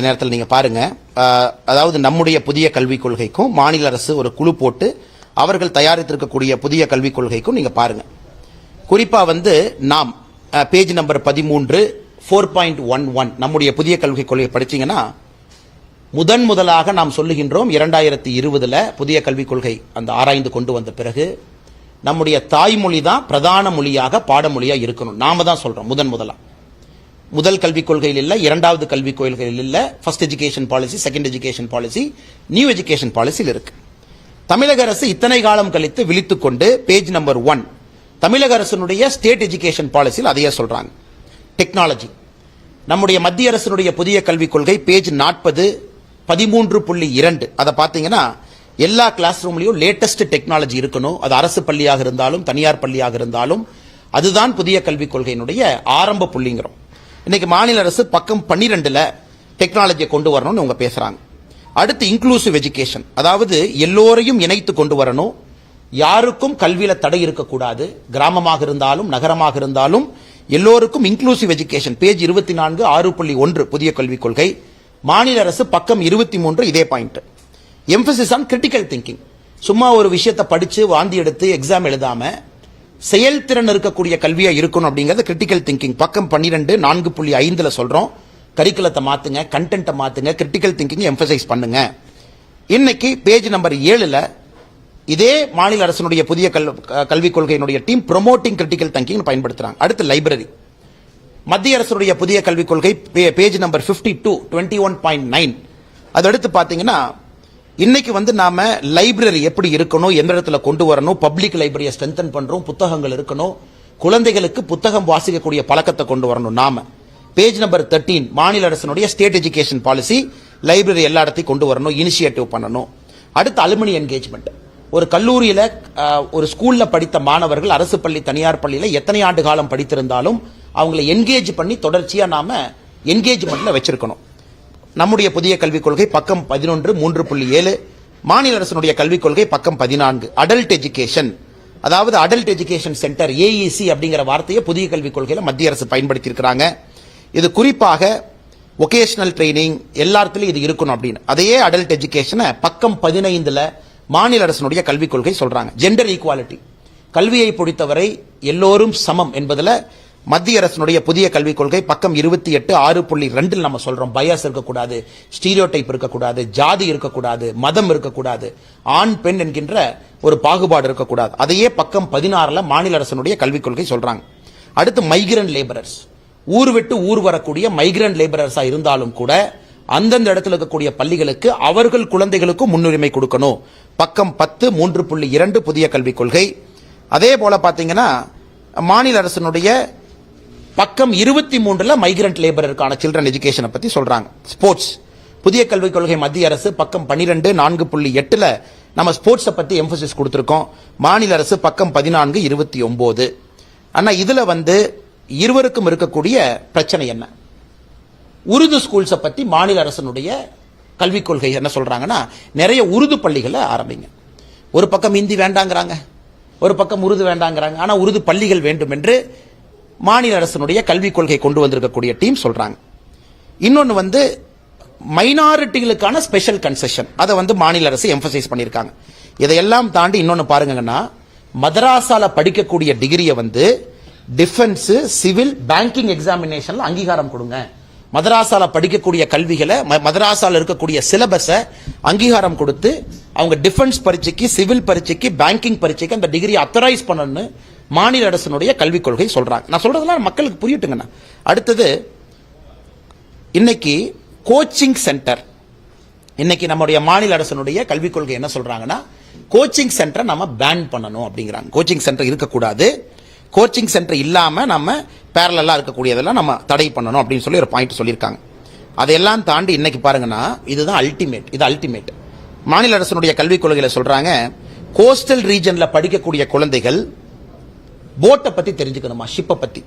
கொஞ்ச நேரத்தில் நீங்க பாருங்க. அதாவது நம்முடைய புதிய கல்விக் கொள்கைக்கும் மாநில அரசு ஒரு குழு போட்டு அவர்கள் தயாரித்திருக்கக்கூடிய புதிய கல்விக் கொள்கைக்கும் நீங்க பாருங்க. குறிப்பா வந்து நாம் பேஜ் நம்பர் பதிமூன்று ஃபோர் பாயிண்ட் ஒன் ஒன் நம்முடைய புதிய கல்விக் கொள்கை படிச்சீங்கன்னா முதன் முதலாக நாம் சொல்லுகின்றோம் இரண்டாயிரத்தி இருபதுல புதிய கல்விக் கொள்கை அந்த ஆராய்ந்து கொண்டு வந்த பிறகு நம்முடைய தாய்மொழி தான் பிரதான மொழியாக பாடமொழியாக இருக்கணும். நாம தான் சொல்றோம் முதன் முதலாக முதல் கல்விக் கொள்கையில் இல்ல இரண்டாவது கல்விக் கொள்கையில் இல்ல. First education policy second education policy new education பாலிசியில் இருக்கு. தமிழக அரசு இத்தனை காலம் கழித்து விழித்துக் கொண்டு பேஜ் நம்பர் ஒன் தமிழக அரசினுடைய ஸ்டேட் எஜுகேஷன் பாலிசியில் அதையே சொல்றாங்க. டெக்னாலஜி நம்முடைய மத்திய அரசினுடைய புதிய கல்விக் கொள்கை பேஜ் நாற்பது பதிமூன்று புள்ளி இரண்டு. அதை பார்த்தீங்கன்னா எல்லா கிளாஸ் ரூம்லையும் லேட்டஸ்ட் டெக்னாலஜி இருக்கணும். அது அரசு பள்ளியாக இருந்தாலும் தனியார் பள்ளியாக இருந்தாலும் அதுதான் புதிய கல்விக் கொள்கையினுடைய ஆரம்ப புள்ளிங்கிறோம். இன்னைக்கு மாநில அரசு பக்கம் பன்னிரெண்டுல டெக்னாலஜியை கொண்டு வரணும்னு அவங்க பேசுறாங்க. அடுத்து இன்க்ளூசிவ் எஜுகேஷன் அதாவது எல்லோரையும் இணைத்து கொண்டு வரணும். யாருக்கும் கல்வியில தடை இருக்கக்கூடாது. கிராமமாக இருந்தாலும் நகரமாக இருந்தாலும் எல்லோருக்கும் இன்க்ளூசிவ் எஜுகேஷன் பேஜ் இருபத்தி நான்கு ஆறு புள்ளி ஒன்று புதிய கல்விக் கொள்கை. மாநில அரசு பக்கம் இருபத்தி மூன்று இதே point emphasis on critical thinking சும்மா ஒரு விஷயத்தை படிச்சு வாந்தி எடுத்து எக்ஸாம் எழுதாம செயல்திறன் இருக்கக்கூடிய கல்வியாக இருக்கணும் அப்படிங்கிறது கிரிட்டிக்கல் திங்கிங் பக்கம் பன்னிரெண்டு நான்கு புள்ளி ஐந்தில் சொல்கிறோம் கரிக்குலத்தை மாத்துங்க கண்டென்ட்டை மாற்றுங்க கிரிட்டிக்கல் திங்கிங் எம்ஃபசைஸ் பண்ணுங்க. இன்னைக்கு பேஜ் நம்பர் ஏழில் இதே மாநில அரசினுடைய புதிய கல்- கல்விக் கொள்கையினுடைய டீம் ப்ரோமோட்டிங் கிரிட்டிக்கல் திங்கிங் பயன்படுத்துகிறாங்க அடுத்து லைப்ரரி மத்திய அரசுடைய புதிய கல்விக் கொள்கை page- page number 52 two twenty one point nine அடுத்து பார்த்தீங்கன்னா இன்னைக்கு வந்து நாம லைப்ரரி எப்படி இருக்கணும் எந்த இடத்துல கொண்டு வரணும் பப்ளிக் லைப்ரரியை ஸ்ட்ரென்தன் பண்றோம் புத்தகங்கள் இருக்கணும் குழந்தைகளுக்கு புத்தகம் வாசிக்கக்கூடிய பழக்கத்தை கொண்டு வரணும் நாம. பேஜ் நம்பர் 13 மாநில அரசினுடைய ஸ்டேட் எஜுகேஷன் பாலிசி லைப்ரரி எல்லா இடத்தையும் கொண்டு வரணும் இனிஷியேட்டிவ் பண்ணணும். அடுத்து அலுமினி என்கேஜ்மெண்ட் ஒரு கல்லூரியில ஒரு ஸ்கூல்ல படித்த மாணவர்கள் அரசு பள்ளி தனியார் பள்ளியில எத்தனை ஆண்டு காலம் படித்திருந்தாலும் அவங்களை என்கேஜ் பண்ணி தொடர்ச்சியா நாம என்கேஜ்மெண்ட்ல வச்சிருக்கணும். நம்முடைய புதிய கல்விக் கொள்கை பக்கம் பதினொன்று மூன்று புள்ளி ஏழு மாநில அரசினுடைய கல்விக் கொள்கை பக்கம் பதினான்கு அடல்ட் எஜுகேஷன் அதாவது அடல்ட் எஜுகேஷன் சென்டர் ஏஇசி அப்படிங்கிற வார்த்தையை புதிய கல்விக் கொள்கையில் மத்திய அரசு பயன்படுத்தியிருக்கிறாங்க. இது குறிப்பாக ஒகேஷனல் ட்ரைனிங் எல்லாத்துலேயும் இது இருக்கணும் அப்படின்னு. அதையே அடல்ட் எஜுகேஷனை பக்கம் பதினைந்துல மாநில அரசினுடைய கல்விக் கொள்கை சொல்றாங்க. ஜெண்டர் ஈக்குவாலிட்டி கல்வியை பொறுத்தவரை எல்லோரும் சமம் என்பதில் மத்திய அரசினுடைய புதிய கல்விக் கொள்கை பக்கம் இருபத்தி எட்டு ஆறு புள்ளி ரெண்டில் நம்ம சொல்றோம். பயாஸ் இருக்கக்கூடாது ஸ்டீரியோ டைப் இருக்கக்கூடாது ஜாதி இருக்கக்கூடாது மதம் இருக்கக்கூடாது ஆண் பெண் என்கின்ற ஒரு பாகுபாடு இருக்கக்கூடாது. அதையே பக்கம் பதினாறுல மாநில அரசினுடைய கல்விக் கொள்கை சொல்றாங்க. அடுத்து மைக்ரண்ட் லேபரர்ஸ் ஊர் விட்டு ஊர் வரக்கூடிய மைக்ரண்ட் லேபரர்ஸா இருந்தாலும் கூட அந்தந்த இடத்துல இருக்கக்கூடிய பள்ளிகளுக்கு அவர்கள் குழந்தைகளுக்கும் முன்னுரிமை கொடுக்கணும். பக்கம் பத்து மூன்று புள்ளி இரண்டு புதிய கல்விக் கொள்கை. அதே போல பாத்தீங்கன்னா மாநில அரசினுடைய பக்கம் இருபத்தி மூன்றுல மைக்ரண்ட் லேபரருக்கான சில்ட்ரன் எஜுகேஷனை பத்தி சொல்றாங்க. ஸ்போர்ட்ஸ் புதிய கல்விக் கொள்கை மத்திய அரசு பக்கம் பன்னிரெண்டு நான்கு புள்ளி எட்டுல நம்ம ஸ்போர்ட்ஸை பத்தி எம்பசிஸ் கொடுத்துருக்கோம். மாநில அரசு பக்கம் பதினான்கு இருபத்தி ஒன்பது. ஆனா இதுல வந்து இருவருக்கும் இருக்கக்கூடிய பிரச்சனை என்ன? உருது ஸ்கூல்ஸை பத்தி மாநில அரசனுடைய கல்விக் கொள்கை என்ன சொல்றாங்கன்னா நிறைய உருது பள்ளிகளை ஆரம்பிங்க. ஒரு பக்கம் இந்தி வேண்டாங்கிறாங்க ஒரு பக்கம் உருது வேண்டாங்கிறாங்க. ஆனா உருது பள்ளிகள் வேண்டும் என்று மாநில அரசனுடைய கல்விக் கொள்கை கொண்டு வந்திருக்கக்கூடிய டீம் சொல்றாங்க. இன்னொன்று வந்து மைனாரிட்டிகளுக்கான ஸ்பெஷல் கன்செஷன் அதை வந்து மாநில அரசு எம்பசைஸ் பண்ணியிருக்காங்க. இதையெல்லாம் தாண்டி இன்னொன்று பாருங்கன்னா மதராசால படிக்கக்கூடிய டிகிரியை வந்து டிஃபென்ஸ் சிவில் பேங்கிங் எக்ஸாமினேஷன்ல அங்கீகாரம் கொடுங்க. மதராசால படிக்கக்கூடிய கல்விகளை ம- மதராசால இருக்கக்கூடிய சிலபஸை அங்கீகாரம் கொடுத்து அவங்க டிஃபென்ஸ் பரீட்சைக்கு சிவில் பரீட்சைக்கு பேங்கிங் பரீட்சைக்கு அந்த டிகிரி அத்தரைஸ் பண்ணணும்னு மாநில அரசினுடைய கல்விக் கொள்கை சொல்றாங்க. நான் சொல்றதெல்லாம் மக்களுக்கு புரியட்டுங்கண்ணா. அடுத்தது இன்னைக்கு கோச்சிங் சென்டர் இன்னைக்கு நம்முடைய மாநில அரசனுடைய கல்விக் கொள்கை என்ன சொல்றாங்கன்னா கோச்சிங் சென்டரை நம்ம பேன் பண்ணணும் அப்படிங்கிறாங்க. கோச்சிங் சென்டர் இருக்கக்கூடாது. கோச்சிங் சென்டர் இல்லாம நம்ம பேரலெல்லாம் இருக்கக்கூடியதெல்லாம் நம்ம தடை பண்ணணும் அப்படின்னு சொல்லி ஒரு பாயிண்ட் சொல்லியிருக்காங்க. அதையெல்லாம் தாண்டி இன்னைக்கு பாருங்கன்னா இதுதான் அல்டிமேட் இது அல்டிமேட் மாநில அரசனுடைய கல்விக் கொள்கையில் சொல்றாங்க கோஸ்டல் ரீஜனில் படிக்கக்கூடிய குழந்தைகள் போட்டை பற்றி தெரிஞ்சுக்கணுமா? ஷிப்பை பற்றி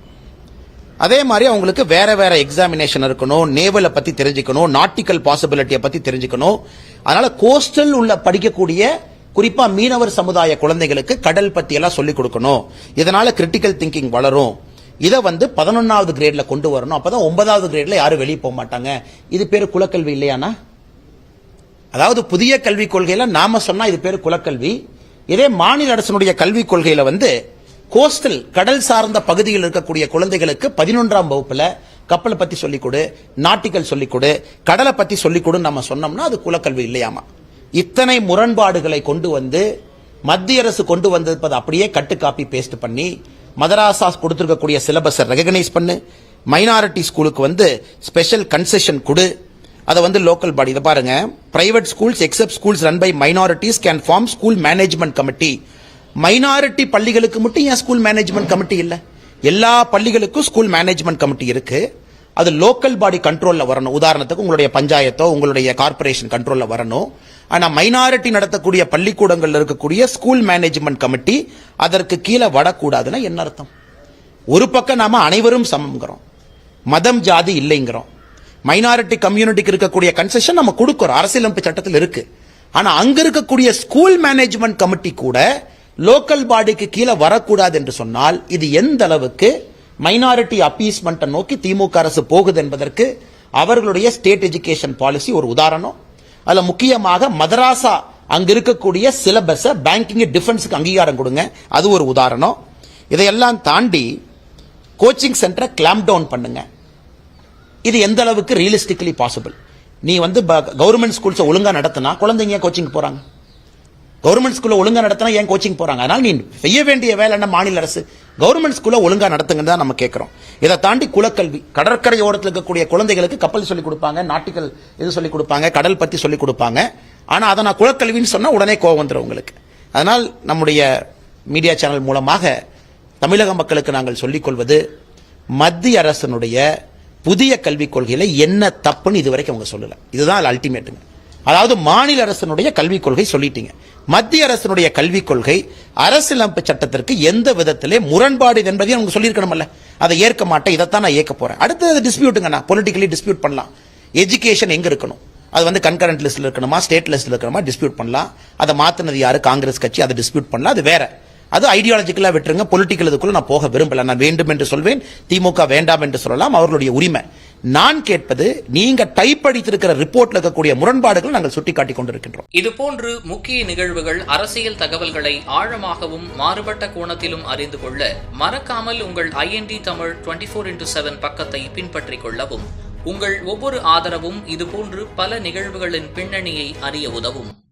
அதே மாதிரி அவங்களுக்கு வேற வேற எக்ஸாமினேஷன் இருக்கணும் நேவலை பற்றி தெரிஞ்சுக்கணும் நாட்டிக்கல் பாசிபிலிட்டியை பற்றி தெரிஞ்சுக்கணும். அதனால கோஸ்டல் உள்ள படிக்கக்கூடிய குறிப்பா மீனவர் சமுதாய குழந்தைகளுக்கு கடல் பத்தி எல்லாம் சொல்லிக் கொடுக்கணும். இதனால கிரிட்டிக்கல் திங்கிங் வளரும். இதை வந்து பதினொன்னாவது கிரேட்ல கொண்டு வரணும். அப்பதான் ஒன்பதாவது கிரேட்ல யாரும் வெளியே போக மாட்டாங்க. இது பேர் குலக்கல்வி இல்லையானா அதாவது புதிய கல்விக் கொள்கையில நாம சொன்னா இது பேர் குலக்கல்வி. இதே மாநில அரசினுடைய கல்விக் கொள்கையில வந்து கோஸ்டல் கடல் சார்ந்த பகுதியில் இருக்கக்கூடிய குழந்தைகளுக்கு பதினொன்றாம் வகுப்புல கப்பலை பத்தி சொல்லிக் கொடு நாட்டிக்கல் சொல்லிக் கொடு கடலை பத்தி சொல்லிக் கொடுன்னு நம்ம சொன்னோம்னா அது குலக்கல்வி இல்லையாமா? இத்தனை முரண்பாடுகளை கொண்டு வந்து மத்திய அரசு கொண்டு வந்திருப்பது அப்படியே கட்டு காப்பி பேஸ்ட் பண்ணி மதராசாஸ் கொடுத்துருக்கக்கூடிய சிலபஸை ரெகனைஸ் பண்ணு மைனாரிட்டி ஸ்கூலுக்கு வந்து ஸ்பெஷல் கன்செஷன் கொடு. அதை வந்து லோக்கல் பாடி இதை பாருங்க. Private schools except schools run by minorities can form school management committee minority பள்ளிகளுக்கு மட்டும் ஏன் ஸ்கூல் மேனேஜ்மெண்ட் கமிட்டி இல்லை? எல்லா பள்ளிகளுக்கும் ஸ்கூல் மேனேஜ்மெண்ட் கமிட்டி இருக்கு. அது லோக்கல் பாடி கண்ட்ரோலில் வரணும். உதாரணத்துக்கு உங்களுடைய பஞ்சாயத்தோ உங்களுடைய கார்ப்பரேஷன் கண்ட்ரோலில் வரணும். ஆனால் மைனாரிட்டி நடத்தக்கூடிய பள்ளிக்கூடங்களில் இருக்கக்கூடிய ஸ்கூல் மேனேஜ்மெண்ட் கமிட்டி அதற்கு கீழே வரக்கூடாதுன்னா என்ன அர்த்தம்? ஒரு பக்கம் நாம அனைவரும் சமம்ங்கிறோம். மதம் ஜாதி இல்லைங்கிறோம். மைனாரிட்டி கம்யூனிட்டிக்கு இருக்கக்கூடிய கன்செஷன் நம்ம கொடுக்கிறோம். அரசியலமைப்பு சட்டத்தில் இருக்கு. ஆனா அங்க இருக்கக்கூடிய ஸ்கூல் மேனேஜ்மெண்ட் கமிட்டி கூட லோக்கல் பாடிக்கு கீழே வரக்கூடாது என்று சொன்னால் இது எந்த அளவுக்கு மைனாரிட்டி அப்பீஸ்மெண்ட்டை நோக்கி திமுக அரசு போகுது என்பதற்கு அவர்களுடைய ஸ்டேட் எஜுகேஷன் பாலிசி ஒரு உதாரணம். அதில் முக்கியமாக மதராசா அங்க இருக்கக்கூடிய சிலபஸை பேங்கிங் டிஃபென்ஸுக்கு அங்கீகாரம் கொடுங்க. அது ஒரு உதாரணம். இதையெல்லாம் தாண்டி கோச்சிங் சென்டரை கிளாம்ப் டவுன் பண்ணுங்க. இது எந்த அளவுக்கு ரியலிஸ்டிக்கலி பாசிபிள் நீ வந்து கவர்மெண்ட் ஸ்கூல்ஸ் ஒழுங்கா நடத்தினா குழந்தைங்க கோச்சிங் போறாங்க. கவர்மெண்ட் ஸ்கூல்ல ஒழுங்கா நடத்தினா ஏன் கோச்சிங் போறாங்க? அதனால நீ செய்ய வேண்டிய வேலை என்ன? மாநில அரசு. கவர்மெண்ட் ஸ்கூல்ல ஒழுங்கா நடத்துங்கன்னு தான் நம்ம கேட்கிறோம். இதை தாண்டி குலக்கல்வி. கடற்கரை ஓரத்தில் இருக்கக்கூடிய குழந்தைகளுக்கு கப்பல் சொல்லிக் கொடுப்பாங்க நாட்டுகள் இது சொல்லிக் கொடுப்பாங்க கடல் பத்தி சொல்லிக் கொடுப்பாங்க. ஆனா அதை நான் குலக்கல்வின்னு சொன்னா உடனே கோவம் வந்துடும் உங்களுக்கு. அதனால் நம்முடைய மீடியா சேனல் மூலமாக தமிழக மக்களுக்கு நாங்கள் சொல்லிக் கொள்வது மத்திய அரசனுடைய புதிய கல்விக் கொள்கையில் என்ன தப்புன்னு இதுவரைக்கும் அவங்க சொல்லலை. இதுதான் அல்டிமேட்டுங்க அதாவது மாநில அரசனுடைய கல்விக் கொள்கை சொல்லிட்டீங்க. மத்திய அரசனுடைய கல்விக் கொள்கை அரசியலமைப்பு சட்டத்திற்கு எந்த விதத்திலே முரண்பாடு என்பதையும் அவங்க சொல்லியிருக்கணும்ல. அதை ஏற்க மாட்டேன் இதைத்தான் நான் ஏற்க போறேன். அடுத்தது டிஸ்பியூட்டுங்க நான் பொலிட்டிக்கலி டிஸ்பியூட் பண்ணலாம். எஜுகேஷன் எங்க இருக்கணும்? அது வந்து கன்கரண்ட் லிஸ்ட்ல இருக்கணுமா? ஸ்டேட் லிஸ்ட்ல இருக்கணுமா? டிஸ்பியூட் பண்ணலாம். அதை மாத்தினது யாரு? காங்கிரஸ் கட்சி. அதை டிஸ்பியூட் பண்ணலாம். அது வேற. அது ஐடியாலஜிக்கலா விட்டுருங்க. பொலிட்டிக்கல் இதுக்குள்ள நான் போக விரும்பல. நான் வேண்டும் என்று சொல்வேன். திமுக வேண்டாம் என்று சொல்லலாம். அவர்களுடைய உரிமை. நான் கேட்பது நீங்க டைப் அடித்திருக்கிற ரிப்போர்ட்ல இருக்கக்கூடிய முரண்பாடுகள் நாங்கள் சுட்டிக்காட்டிக் கொண்டிருக்கின்றோம். இதுபோன்று முக்கிய நிகழ்வுகள் அரசியல் தகவல்களை ஆழமாகவும் மாறுபட்ட கோணத்திலும் அறிந்து கொள்ள மறக்காமல் உங்கள் IND Tamil twenty four into seven பக்கத்தை பின்பற்றிக் கொள்ளவும் உங்கள் ஒவ்வொரு ஆதரவும் இதுபோன்று பல நிகழ்வுகளின் பின்னணியை அறிய உதவும்.